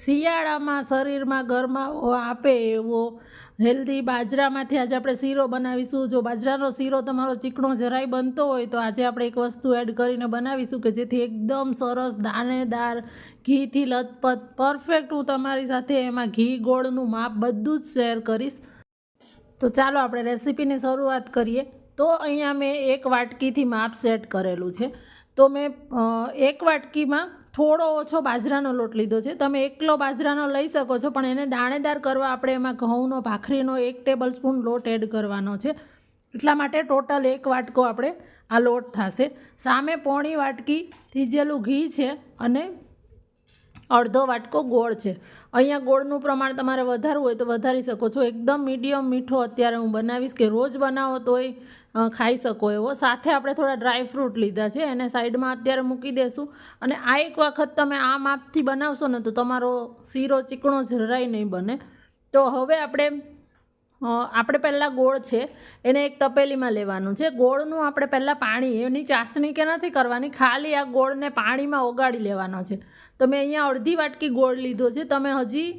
શિયાળામાં શરીરમાં ગરમાવો આપે એવો હેલ્ધી બાજરામાંથી આજે આપણે શીરો બનાવીશું. જો બાજરાનો શીરો તમારો ચીકણો જરાય બનતો હોય તો આજે આપણે એક વસ્તુ એડ કરીને બનાવીશું કે જેથી એકદમ સરસ દાણેદાર ઘીથી લથપથ પરફેક્ટ હું તમારી સાથે એમાં ઘી, ગોળનું માપ બધું જ શેર કરીશ. તો ચાલો આપણે રેસીપીની શરૂઆત કરીએ. તો અહીંયા મેં એક વાટકીથી માપ સેટ કરેલું છે. તો મેં એક વાટકીમાં થોડો ઓછો બાજરાનો લોટ લીધો છે. તમે એકલો બાજરાનો લઈ શકો છો, પણ એને દાણેદાર કરવા આપણે એમાં ઘઉંનો, ભાખરીનો એક ટેબલ સ્પૂન લોટ એડ કરવાનો છે. એટલા માટે ટોટલ એક વાટકો આપણે આ લોટ થશે. સામે પોણી વાટકી થીજેલું ઘી છે અને અડધો વાટકો ગોળ છે. અહીંયા ગોળનું પ્રમાણ તમારે વધારવું હોય તો વધારી શકો છો. એકદમ મીડિયમ મીઠો અત્યારે હું બનાવીશ કે રોજ બનાવો તોય ખાઈ શકો એવો. સાથે આપણે થોડા ડ્રાય ફ્રૂટ લીધા છે, એને સાઈડમાં અત્યારે મૂકી દેશું. અને આ એક વખત તમે આ માપથી બનાવશો ને તો તમારો શીરો ચીકણો જરાય નહીં બને. તો હવે આપણે આપણે પહેલાં ગોળ છે, એને એક તપેલીમાં લેવાનું છે. ગોળનું આપણે પહેલાં પાણી, એની ચાસણી કે નથી કરવાની, ખાલી આ ગોળને પાણીમાં ઓગાળી લેવાનો છે. તો મેં અહીંયા અડધી વાટકી ગોળ લીધો છે. તમે હજી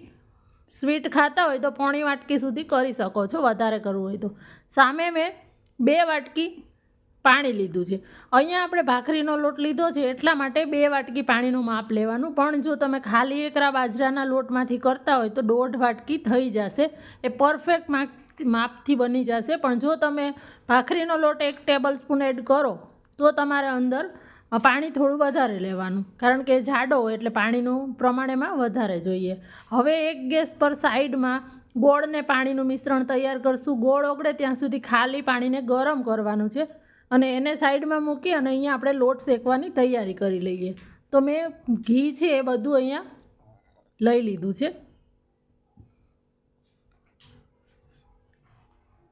સ્વીટ ખાતા હોય તો પોણી વાટકી સુધી કરી શકો છો, વધારે કરવું હોય તો. સામે મેં બે વાટકી પાણી લીધું છે. અહીંયા આપણે ભાખરીનો લોટ લીધો છે, એટલા માટે બે વાટકી પાણીનું માપ લેવાનું. પણ જો તમે ખાલી એકરા બાજરાના લોટમાંથી કરતા હોય તો દોઢ વાટકી થઈ જશે. એ પરફેક્ટ માપ માપથી બની જશે. પણ જો તમે ભાખરીનો લોટ એક ટેબલ સ્પૂન એડ કરો, તો તમારે અંદર પાણી થોડું વધારે લેવાનું. કારણ કે જાડો એટલે પાણીનું પ્રમાણ એમાં વધારે જોઈએ. હવે એક ગેસ પર સાઈડમાં ગોળ ને પાણીનું મિશ્રણ તૈયાર કરશું. ગોળ ઓગળે ત્યાં સુધી ખાલી પાણીને ગરમ કરવાનું છે અને એને સાઈડમાં મૂકી અને અહીંયા આપણે લોટ શેકવાની તૈયારી કરી લઈએ. તો મેં ઘી છે એ બધું અહીંયા લઈ લીધું છે.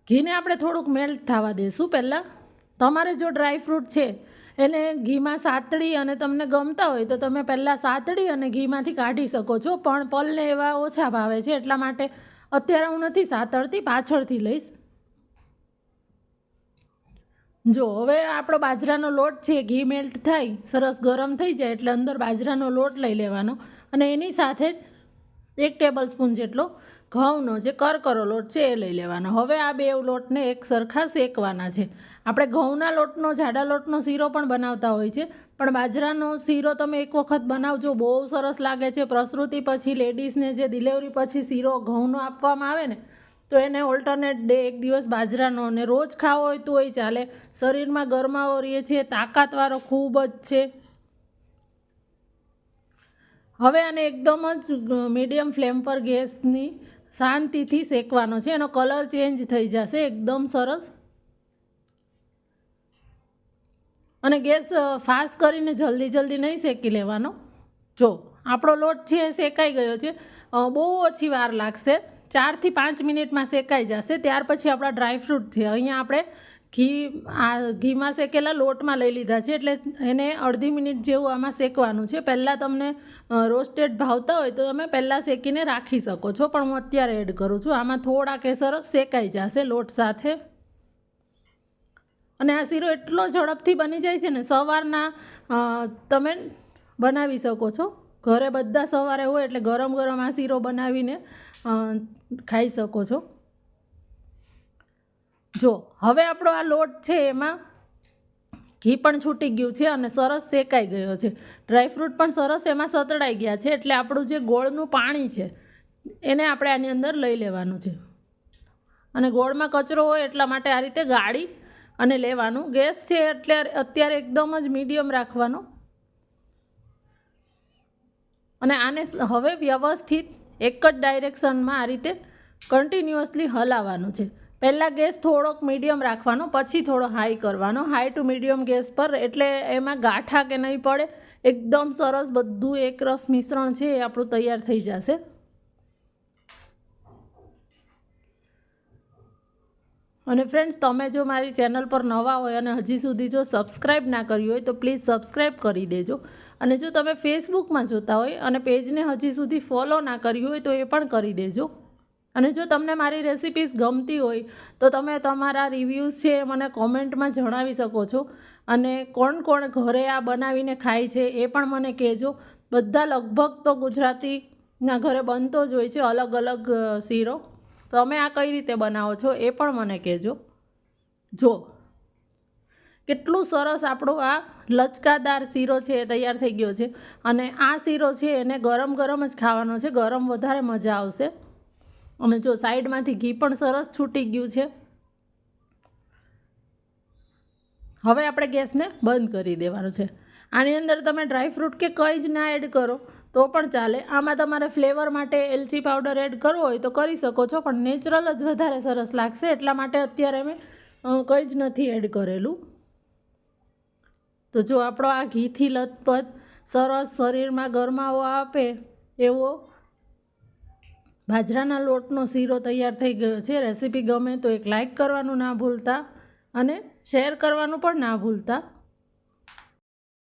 ઘીને આપણે થોડુંક મેલ્ટ થવા દઈશું પહેલાં. તમારે જો ડ્રાય ફ્રૂટ છે, એને ઘીમાં સાતડી અને તમને ગમતા હોય તો તમે પહેલાં સાતડી અને ઘીમાંથી કાઢી શકો છો. પણ પલને એવા ઓછા ભાવે છે એટલા માટે અત્યારે હું નથી સાતળતી પાછળથી લઈશ. જો, હવે આપણો બાજરાનો લોટ છે, ઘી મેલ્ટ થાય, સરસ ગરમ થઈ જાય એટલે અંદર બાજરાનો લોટ લઈ લેવાનો. અને એની સાથે જ એક ટેબલ સ્પૂન જેટલો ઘઉંનો જે કરકરો લોટ છે, એ લઈ લેવાનો. હવે આ બે લોટને એક સરખા શેકવાના છે. આપણે ઘઉંના લોટનો, જાડા લોટનો શીરો પણ બનાવતા હોય છે. પણ બાજરાનો શીરો તમે એક વખત બનાવજો. બહુ સરસ લાગે છે. પ્રસૃતિ પછી લેડીઝને જે ડિલિવરી પછી શીરો ઘઉંનો આપવામાં આવે ને, તો એને ઓલ્ટરનેટ ડે એક દિવસ બાજરાનો અને રોજ ખાવો હોય તોય ચાલે. શરીરમાં ગરમાવો રહીએ છીએ તાકાતવાળો ખૂબ જ છે. હવે આને એકદમ જ મીડિયમ ફ્લેમ પર ગેસની શાંતિથી શેકવાનો છે. એનો કલર ચેન્જ થઈ જશે. એકદમ સરસ. અને ગેસ ફાસ્ટ કરીને જલ્દી જલ્દી નહીં શેકી લેવાનો. જો, આપણો લોટ છે એ શેકાઈ ગયો છે. બહુ ઓછી વાર લાગશે. ચારથી પાંચ મિનિટમાં શેકાઈ જશે. ત્યાર પછી આપણા ડ્રાયફ્રૂટ છે. અહીંયા આપણે ઘી, આ ઘીમાં શેકેલા લોટમાં લઈ લીધા છે. એટલે એને અડધી મિનિટ જેવું આમાં શેકવાનું છે. પહેલાં તમને રોસ્ટેડ ભાવતા હોય તો તમે પહેલાં શેકીને રાખી શકો છો. પણ હું અત્યારે એડ કરું છું. આમાં થોડા સરસ શેકાઈ જશે લોટ સાથે. અને આ શીરો એટલો ઝડપથી બની જાય છે ને, સવારના તમે બનાવી શકો છો. ઘરે બધા સવારે હોય એટલે ગરમ ગરમ આ શીરો બનાવીને ખાઈ શકો છો. જો, હવે આપણો આ લોટ છે એમાં ઘી પણ છૂટી ગયું છે અને સરસ શેકાઈ ગયો છે. ડ્રાયફ્રૂટ પણ સરસ એમાં સતડાઈ ગયા છે એટલે આપણું જે ગોળનું પાણી છે, એને આપણે આની અંદર લઈ લેવાનું છે. અને ગોળમાં કચરો હોય એટલા માટે આ રીતે ગાળી અને લેવાનું. ગેસ છે એટલે અત્યારે એકદમ જ મીડિયમ રાખવાનો. અને આને હવે વ્યવસ્થિત એક જ ડાયરેક્શનમાં આ રીતે કન્ટિન્યુઅસલી હલાવવાનું છે. પહેલાં ગેસ થોડોક મીડિયમ રાખવાનો, પછી થોડો હાઈ કરવાનો. હાઈ ટુ મીડિયમ ગેસ પર, એટલે એમાં ગાંઠા કે નહીં પડે, એકદમ સરસ બધું એકરસ મિશ્રણ છે એ આપણું તૈયાર થઈ જશે. અને ફ્રેન્ડ્સ તમે જો મારી ચેનલ પર નવા હોય અને હજી સુધી જો સબસ્ક્રાઈબ ના કર્યું હોય, તો પ્લીઝ સબસ્ક્રાઈબ કરી દેજો. અને જો તમે ફેસબુકમાં જોતા હોય અને પેજને હજી સુધી ફોલો ના કર્યું હોય, તો એ પણ કરી દેજો. અને જો તમને મારી રેસિપીઝ ગમતી હોય, તો તમે તમારા રિવ્યૂઝ છે એ મને કોમેન્ટમાં જણાવી શકો છો. અને કોણ કોણ ઘરે આ બનાવીને ખાય છે એ પણ મને કહેજો. બધા લગભગ તો ગુજરાતીના ઘરે બનતો જ હોય છે અલગ અલગ શીરો. તમે આ કઈ રીતે બનાવો છો એ પણ મને કહેજો. જો, કેટલું સરસ આપણો આ લચકાદાર શીરો છે એ તૈયાર થઈ ગયો છે અને આ શીરો છે એને ગરમ ગરમ જ ખાવાનો છે, ગરમ વધારે મજા આવશે. અને જો સાઈડમાંથી ઘી પણ સરસ છૂટી ગયું છે. હવે આપણે ગેસને બંધ કરી દેવાનો છે. આની અંદર તમે ડ્રાયફ્રૂટ કે કંઈ જ ના એડ કરો. તો પણ ચાલે. આમાં તમારે ફ્લેવર માટે એલચી પાવડર એડ કરવો હોય તો કરી શકો છો, પણ નેચરલ જ વધારે સરસ લાગશે. એટલા માટે અત્યારે મેં કંઈ જ નથી એડ કરેલું. તો જો આપણો આ ઘીથી લથપથ સરસ શરીરમાં ગરમાવો આપે એવો બાજરાના લોટનો શીરો તૈયાર થઈ ગયો છે. રેસીપી ગમે તો એક લાઇક કરવાનું ના ભૂલતા અને શેર કરવાનું પણ ના ભૂલતા.